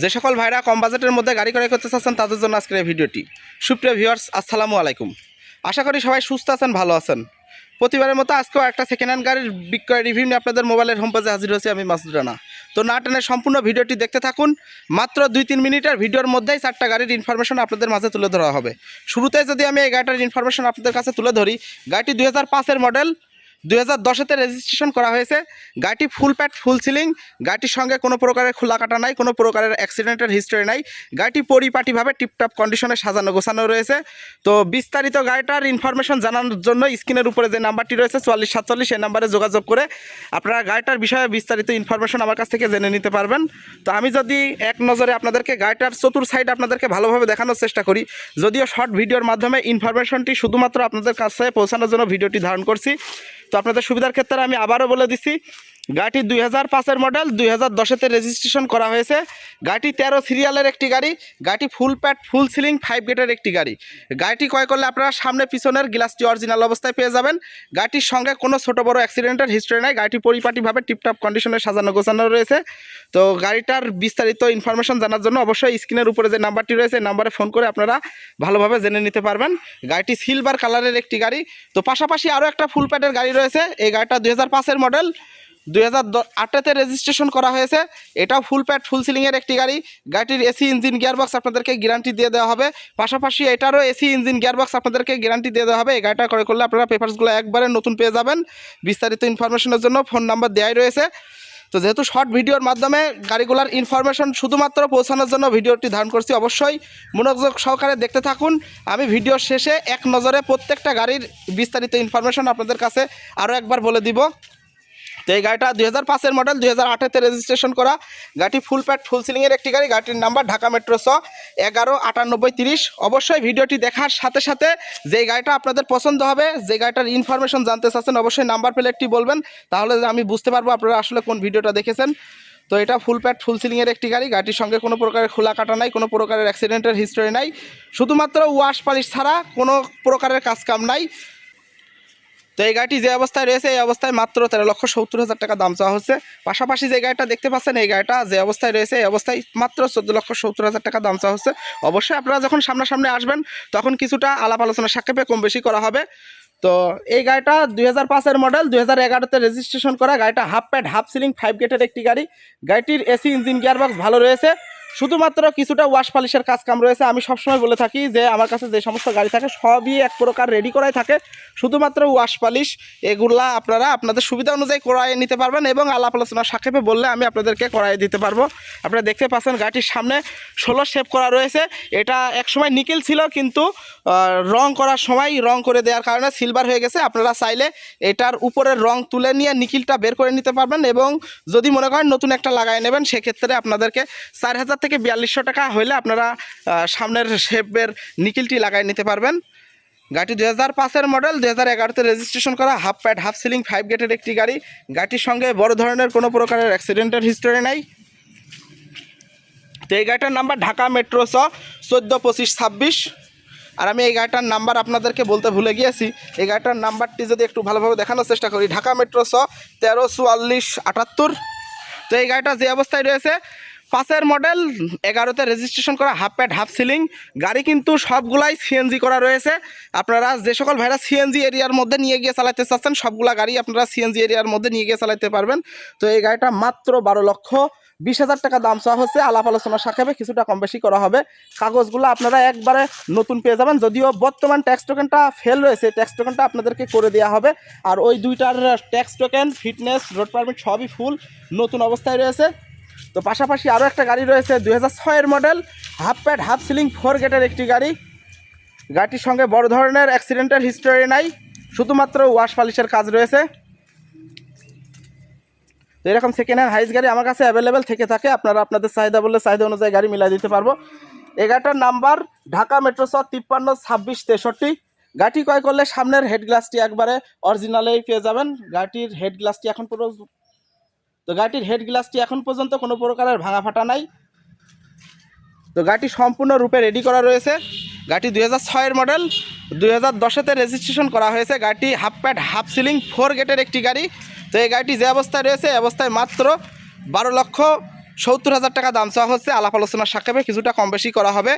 যে সকল ভাইরা কম বাজেটের মধ্যে গাড়ি ক্রয় করতে চাচ্ছেন তাদের জন্য আজকের এই ভিডিওটি। সুপ্রিয় ভিউয়ার্স, আসসালামু আলাইকুম। আশা করি সবাই সুস্থ আছেন, ভালো আছেন। প্রতিবারের মতো আজকেও একটা সেকেন্ড হ্যান্ড গাড়ির বিক্রয় রিভিউ নিয়ে আপনাদের মোবাইলের হোম পেজে হাজির হয়েছি আমি মাসুদ রানা। তো না টেনে সম্পূর্ণ ভিডিওটি দেখতে থাকুন। মাত্র দুই তিন মিনিটের ভিডিওর মধ্যেই চারটা গাড়ির ইনফরমেশন আপনাদের মাঝে তুলে ধরা হবে। শুরুতে যদি আমি এই গাড়িটার ইনফরমেশন আপনাদের কাছে তুলে ধরি, গাড়িটি দুই হাজার মডেল দুই হাজার দশেতে রেজিস্ট্রেশন করা হয়েছে। গাড়িটি ফুল প্যাট ফুল সিলিং গাড়িটির সঙ্গে কোনো প্রকারের খোলা কাটা নাই, কোনো প্রকারের অ্যাক্সিডেন্টের হিস্টরি নাই। গাড়িটি পরিপাটিভাবে টিপটপ কন্ডিশনে সাজানো, গোছানো রয়েছে। তো বিস্তারিত গাড়িটার ইনফরমেশন জানানোর জন্য স্ক্রিনের উপরে যে নাম্বারটি রয়েছে, চুয়াল্লিশ সাতচল্লিশ এই নাম্বারে যোগাযোগ করে আপনারা গাড়িটার বিষয়ে বিস্তারিত ইনফরমেশন আমার কাছ থেকে জেনে নিতে পারবেন। তো আমি যদি এক নজরে আপনাদেরকে গাড়িটার চতুর সাইড আপনাদেরকে ভালোভাবে দেখানোর চেষ্টা করি, যদিও শর্ট ভিডিওর মাধ্যমে ইনফরমেশনটি শুধুমাত্র আপনাদের কাছে পৌঁছানোর জন্য ভিডিওটি ধারণ করছি। তো আপনাদের সুবিধার ক্ষেত্রে আমি আবারও বলে দিচ্ছি গাড়িটি দুই হাজার পাঁচের মডেল, দুই হাজার দশেতে রেজিস্ট্রেশন করা হয়েছে। গাড়িটি তেরো সিরিয়ালের একটি গাড়ি, গাড়িটি ফুল প্যাট ফুল সিলিং ফাইভ গেটের একটি গাড়ি। গাড়িটি ক্রয় করলে আপনারা সামনে পিছনের গ্লাসটি অরিজিনাল অবস্থায় পেয়ে যাবেন। গাড়িটির সঙ্গে কোনো ছোট বড় অ্যাক্সিডেন্টের হিস্ট্রি নাই। গাড়িটি পরিপাটিভাবে টিপটপ কন্ডিশনে সাজানো গোছানো রয়েছে। তো গাড়িটার বিস্তারিত ইনফরমেশন জানার জন্য অবশ্যই স্ক্রিনের উপরে যে নাম্বারটি রয়েছে নাম্বারে ফোন করে আপনারা ভালোভাবে জেনে নিতে পারবেন। গাড়িটি সিলভার কালারের একটি গাড়ি। তো পাশাপাশি আরও একটা ফুল প্যাডের গাড়ি রয়েছে। এই গাড়িটা দুই হাজার পাঁচের মডেল দুই হাজার আটটাতে রেজিস্ট্রেশন করা হয়েছে। এটাও ফুল প্যাড ফুল সিলিংয়ের একটি গাড়ি। গাড়িটির এসি ইঞ্জিন গিয়ারবক্স আপনাদেরকে গ্যারান্টি দিয়ে দেওয়া হবে। পাশাপাশি এটারও এসি ইঞ্জিন গিয়ারবক্স আপনাদেরকে গ্যারান্টি দিয়ে দেওয়া হবে। এই গাড়িটা করে করলে আপনারা পেপারসগুলো একবারে নতুন পেয়ে যাবেন। বিস্তারিত ইনফরমেশনের জন্য ফোন নাম্বার দেওয়াই রয়েছে। তো যেহেতু শর্ট ভিডিওর মাধ্যমে গাড়িগুলোর ইনফরমেশন শুধুমাত্র পৌঁছানোর জন্য ভিডিওটি ধারণ করছি, অবশ্যই মনোযোগ সহকারে দেখতে থাকুন। আমি ভিডিওর শেষে এক নজরে প্রত্যেকটা গাড়ির বিস্তারিত ইনফরমেশন আপনাদের কাছে আরও একবার বলে দিব। তো এই গাড়িটা দুই হাজার পাঁচের মডেল দুই হাজার আটেতে রেজিস্ট্রেশন করা। গাড়িটি ফুল প্যাট ফুল সিলিংয়ের একটি গাড়ি। গাড়িটির নাম্বার ঢাকা মেট্রো ছ, এগারো আটানব্বই তিরিশ। অবশ্যই ভিডিওটি দেখার সাথে সাথে যে গাড়িটা আপনাদের পছন্দ হবে, যে গাড়িটার ইনফরমেশন জানতে চাচ্ছেন, অবশ্যই নাম্বার প্লেটটি বলবেন। তাহলে আমি বুঝতে পারব আপনারা আসলে কোন ভিডিওটা দেখেছেন। তো এটা ফুল প্যাট ফুল সিলিংয়ের একটি গাড়ি। গাড়িটির সঙ্গে কোনো প্রকারের খোলা কাটা নাই, কোনো প্রকারের অ্যাক্সিডেন্টের হিস্টোরি নাই। শুধুমাত্র ওয়াশ পালিশ ছাড়া কোনো প্রকারের কাজকাম নাই। তো এই গাড়িটি যে অবস্থায় রয়েছে, এই অবস্থায় মাত্র তেরো লক্ষ সত্তর হাজার টাকা দাম চাওয়া হচ্ছে। পাশাপাশি যে গাড়িটা দেখতে পাচ্ছেন, এই গাড়িটা যে অবস্থায় রয়েছে, এই অবস্থায় মাত্র চোদ্দ লক্ষ সত্তর হাজার টাকা দাম চাওয়া হচ্ছে। অবশ্যই আপনারা যখন সামনাসামনি আসবেন, তখন কিছুটা আলাপ আলোচনা সাক্ষেপে কম বেশি করা হবে। তো এই গাড়িটা দুই হাজার পাঁচের মডেল, দুই হাজার এগারোতে রেজিস্ট্রেশন করা গাড়িটা half pad half ceiling five গেটের একটি গাড়ি। গাড়িটির এসি ইঞ্জিন গিয়ারবক্স ভালো রয়েছে। শুধুমাত্র কিছুটা ওয়াশ পালিশের কাজ কাম রয়েছে। আমি সবসময় বলে থাকি যে, আমার কাছে যে সমস্ত গাড়ি থাকে, সবই এক প্রকার রেডি করাই থাকে। শুধুমাত্র ওয়াশ পালিশ এগুলা আপনারা আপনাদের সুবিধা অনুযায়ী করাই নিতে পারবেন এবং আলাপ আলোচনা সাক্ষেপে বললে আমি আপনাদেরকে করাই দিতে পারব। আপনারা দেখতে পাচ্ছেন গাড়িটির সামনে ষোলো শেপ করা রয়েছে। এটা একসময় নিকেল ছিল, কিন্তু রং করার সময় রং করে দেওয়ার কারণে সিলভার হয়ে গেছে। আপনারা চাইলে এটার উপরের রং তুলে নিয়ে নিকিলটা বের করে নিতে পারবেন এবং যদি মনে করেন নতুন একটা লাগাই নেবেন, সেক্ষেত্রে আপনাদেরকে চার হাজার থেকে বিয়াল্লিশশো টাকা হলে আপনারা সামনের শেপের নিকিলটি লাগাই নিতে পারবেন। গাড়িটি দু হাজার পাঁচের মডেল দু হাজার এগারোতে রেজিস্ট্রেশন করা half pad half ceiling five গেটের একটি গাড়ি। গাড়িটির সঙ্গে বড় ধরনের কোনো প্রকারের অ্যাক্সিডেন্টের হিস্টোরি নাই। তো এই গাড়িটার নাম্বার ঢাকা মেট্রো স চোদ্দ পঁচিশ ছাব্বিশ। আর আমি এই গাড়িটার নাম্বার আপনাদেরকে বলতে ভুলে গিয়েছি। এই গাড়িটার নাম্বারটি যদি একটু ভালোভাবে দেখানোর চেষ্টা করি, ঢাকা মেট্রো ছ, তেরো চুয়াল্লিশ আটাত্তর। তো এই গাড়িটা যে অবস্থায় রয়েছে পাঁচের মডেল, এগারোতে রেজিস্ট্রেশন করা হাফ প্যাড হাফ সিলিং গাড়ি কিন্তু সবগুলাই সিএনজি করা রয়েছে। আপনারা যে সকল ভাইরা সিএনজি এরিয়ার মধ্যে নিয়ে গিয়ে চালাতে চাচ্ছেন, সবগুলা গাড়ি আপনারা সিএনজি এরিয়ার মধ্যে নিয়ে গিয়ে চালাতে পারবেন। তো এই গাড়িটা মাত্র বারো লক্ষ বিশ হাজার টাকা দাম চাওয়া হচ্ছে। আলাপ আলোচনা সাক্ষেপে কিছুটা কম বেশি করা হবে। কাগজগুলো আপনারা একবারে নতুন পেয়ে যাবেন। যদিও বর্তমান ট্যাক্স টোকেনটা ফেল রয়েছে ট্যাক্স টোকেনটা আপনাদেরকে করে দেওয়া হবে। আর ওই দুইটার tax token fitness road permit সবই ফুল নতুন অবস্থায় রয়েছে। তো পাশাপাশি আরও একটা গাড়ি রয়েছে দুই হাজার model half pad half ceiling four গেটের একটি গাড়ি। গাড়িটির সঙ্গে বড় ধরনের অ্যাক্সিডেন্টের হিস্টোরি নাই, শুধুমাত্র ওয়াশ পালিশের কাজ রয়েছে। তো এরকম সেকেন্ড হ্যান্ড হাইস গাড়ি আমার কাছে অ্যাভেলেবেল থেকে থাকে, আপনারা আপনাদের চাহিদা বললে চাহিদা অনুযায়ী গাড়ি মিলাই দিতে পারব। এগারোটার নাম্বার ঢাকা মেট্রো ছ তিপ্পান্ন ছাব্বিশ তেষট্টি। গাড়িটি ক্রয় করলে সামনের হেড গ্লাসটি একবারে অরিজিনালেই পেয়ে যাবেন। গাড়িটির হেড গ্লাসটি এখন পুরো তো গাড়িটির হেড গ্লাসটি এখন পর্যন্ত কোনো প্রকারের ভাঙা ফাটা নাই। তো গাড়িটি সম্পূর্ণ রূপে রেডি করা রয়েছে। গাড়িটি দুই হাজার ছয়ের মডেল দুই হাজার দশেতে রেজিস্ট্রেশন করা হয়েছে। গাড়িটি half pad half ceiling four গেটের একটি গাড়ি। তো এই গাড়িটি যে অবস্থায় রয়েছে অবস্থায় মাত্র বারো লক্ষ সত্তর হাজার টাকা দাম চাওয়া হচ্ছে। আলাপ আলোচনার সাক্ষেপে কিছুটা কম বেশি করা হবে।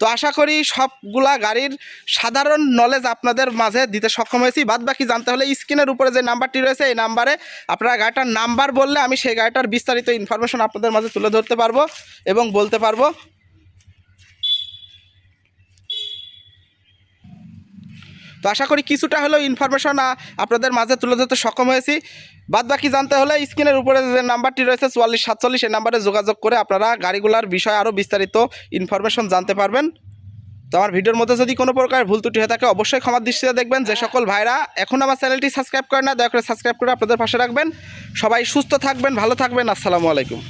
তো আশা করি সবগুলা গাড়ির সাধারণ নলেজ আপনাদের মাঝে দিতে সক্ষম হয়েছি। বাদ বাকি জানতে হলে স্ক্রিনের উপরে যে নাম্বারটি রয়েছে, এই নাম্বারে আপনারা গাড়িটার নাম্বার বললে আমি সেই গাড়িটার বিস্তারিত ইনফরমেশন আপনাদের মাঝে তুলে ধরতে পারব এবং বলতে পারব। তো আশা করি কিছুটা হলেও ইনফরমেশন আপনাদের মাঝে তুলে ধরতে সক্ষম হয়েছি। বাদ বাকি জানতে হলে স্ক্রিনের উপরে যে নাম্বারটি রয়েছে, চুয়াল্লিশ সাতচল্লিশ, এই নাম্বারে যোগাযোগ করে আপনারা গাড়িগুলোর বিষয়ে আরও বিস্তারিত ইনফরমেশন জানতে পারবেন। তো আমার ভিডিওর মধ্যে যদি কোনো প্রকার ভুল ত্রুটি হয়ে থাকে, অবশ্যই ক্ষমার দৃষ্টিতে দেখবেন। যে সকল ভাইরা এখন আমার চ্যানেলটি সাবস্ক্রাইব করেন না, দয়া করে সাবস্ক্রাইব করে আপনাদের পাশে রাখবেন। সবাই সুস্থ থাকবেন, ভালো থাকবেন। আসসালামু আলাইকুম।